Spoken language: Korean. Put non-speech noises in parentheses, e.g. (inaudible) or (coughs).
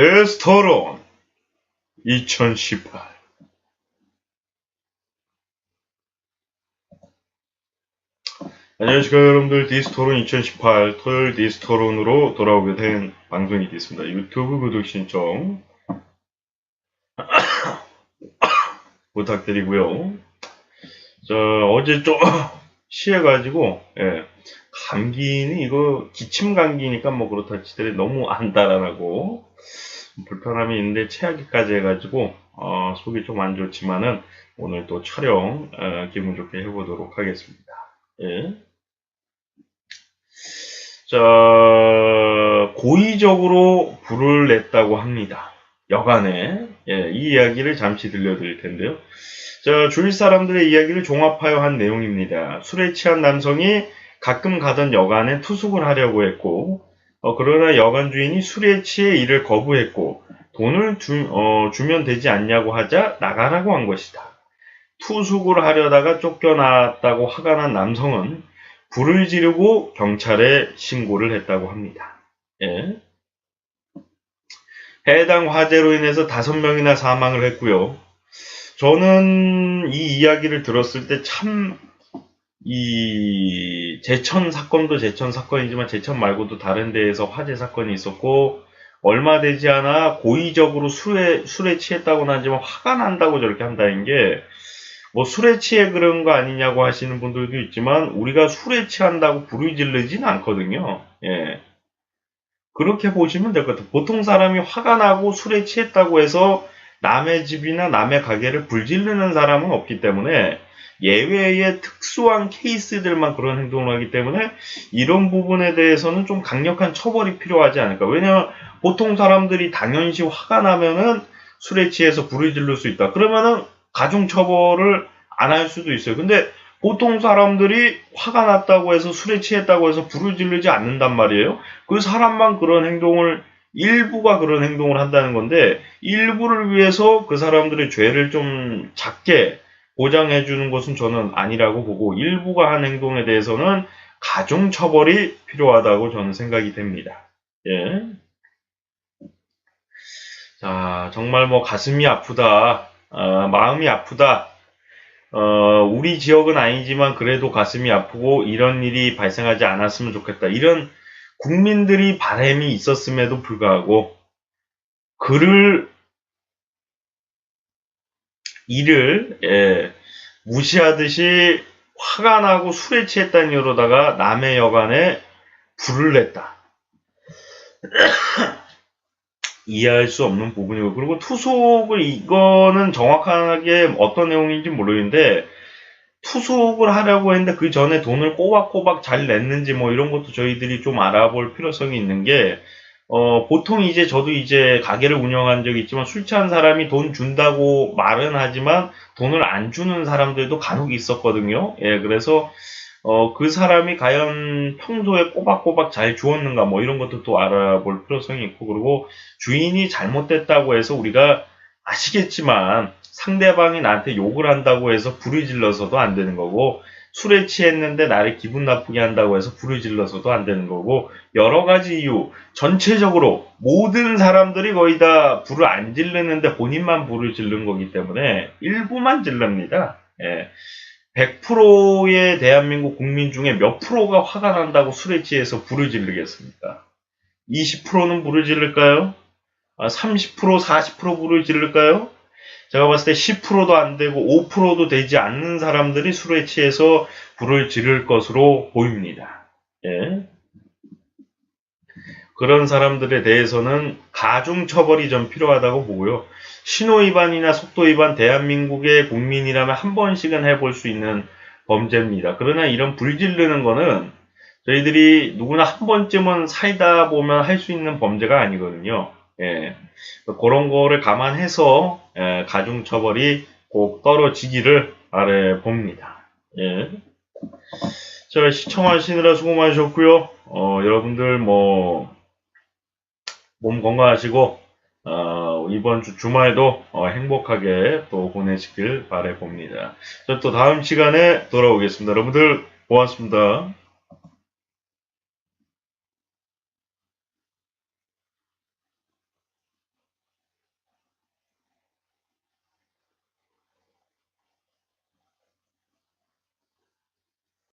데스토론 2018 안녕하십니까 여러분들 디스토론 2018 토요일 디스토론으로 돌아오게 된 방송이 됐습니다. 유튜브 구독 신청 (coughs) 부탁드리고요. 자 어제 좀 쉬어가지고 예, 감기는 이거 기침 감기니까 뭐 그렇다 치더라도 너무 안 달아나고 불편함이 있는데 체하기까지 해가지고 어, 속이 좀 안 좋지만은 오늘 또 촬영 어, 기분 좋게 해보도록 하겠습니다. 예. 자 고의적으로 불을 냈다고 합니다. 여간에 예, 이 이야기를 잠시 들려드릴 텐데요. 자 주위 사람들의 이야기를 종합하여 한 내용입니다. 술에 취한 남성이 가끔 가던 여관에 투숙을 하려고 했고 어, 그러나 여관 주인이 술에 취해 이를 거부했고 돈을 주, 어, 주면 되지 않냐고 하자 나가라고 한 것이다. 투숙을 하려다가 쫓겨났다고 화가 난 남성은 불을 지르고 경찰에 신고를 했다고 합니다. 예. 해당 화재로 인해서 다섯 명이나 사망을 했고요. 저는 이 이야기를 들었을 때 참 이 제천 사건도 제천 사건이지만 제천 말고도 다른 데에서 화재 사건이 있었고 얼마 되지 않아 고의적으로 술에 술에 취했다고는 하지만 화가 난다고 저렇게 한다는 게 뭐 술에 취해 그런 거 아니냐고 하시는 분들도 있지만 우리가 술에 취한다고 불을 지르진 않거든요. 예. 그렇게 보시면 될 것 같아요. 보통 사람이 화가 나고 술에 취했다고 해서 남의 집이나 남의 가게를 불지르는 사람은 없기 때문에 예외의 특수한 케이스들만 그런 행동을 하기 때문에 이런 부분에 대해서는 좀 강력한 처벌이 필요하지 않을까. 왜냐하면 보통 사람들이 당연시 화가 나면은 술에 취해서 불을 지를 수 있다. 그러면은 가중처벌을 안 할 수도 있어요. 근데 보통 사람들이 화가 났다고 해서 술에 취했다고 해서 불을 지르지 않는단 말이에요. 그 사람만 그런 행동을 일부가 그런 행동을 한다는 건데 일부를 위해서 그 사람들의 죄를 좀 작게 보장해 주는 것은 저는 아니라고 보고 일부가 한 행동에 대해서는 가중 처벌이 필요하다고 저는 생각이 됩니다. 예. 자, 정말 뭐 가슴이 아프다. 어, 마음이 아프다. 어, 우리 지역은 아니지만 그래도 가슴이 아프고 이런 일이 발생하지 않았으면 좋겠다. 이런 국민들이 바람이 있었음에도 불구하고 그를 이를 예, 무시하듯이 화가 나고 술에 취했다는 이유로다가 남의 여관에 불을 냈다. (clears throat) 이해할 수 없는 부분이고 그리고 투속을 이거는 정확하게 어떤 내용인지 모르겠는데 투속을 하려고 했는데 그 전에 돈을 꼬박꼬박 잘 냈는지 뭐 이런 것도 저희들이 좀 알아볼 필요성이 있는 게 어, 보통 이제 저도 이제 가게를 운영한 적이 있지만 술 취한 사람이 돈 준다고 말은 하지만 돈을 안 주는 사람들도 간혹 있었거든요. 예, 그래서 어, 그 사람이 과연 평소에 꼬박꼬박 잘 주었는가 뭐 이런 것도 또 알아볼 필요성이 있고 그리고 주인이 잘못됐다고 해서 우리가 아시겠지만 상대방이 나한테 욕을 한다고 해서 불을 질러서도 안 되는 거고 술에 취했는데 나를 기분 나쁘게 한다고 해서 불을 질러서도 안 되는 거고 여러 가지 이유 전체적으로 모든 사람들이 거의 다 불을 안 질르는데 본인만 불을 질른 거기 때문에 일부만 질릅니다. 예. 100%의 대한민국 국민 중에 몇 프로가 화가 난다고 술에 취해서 불을 지르겠습니까? 20%는 불을 지를까요? 30% 40% 불을 지를까요? 제가 봤을 때 10%도 안 되고 5%도 되지 않는 사람들이 술에 취해서 불을 지를 것으로 보입니다. 예. 그런 사람들에 대해서는 가중 처벌이 좀 필요하다고 보고요. 신호 위반이나 속도 위반 대한민국의 국민이라면 한 번씩은 해볼 수 있는 범죄입니다. 그러나 이런 불 지르는 거는 저희들이 누구나 한 번쯤은 살다 보면 할 수 있는 범죄가 아니거든요. 예. 그런 거를 감안해서 예, 가중 처벌이 꼭 떨어지기를 바래 봅니다. 예. 자, 시청하시느라 수고 많으셨고요. 어, 여러분들 뭐 몸 건강하시고 어, 이번 주 주말도 어, 행복하게 또 보내시길 바래 봅니다. 또 다음 시간에 돌아오겠습니다. 여러분들 고맙습니다.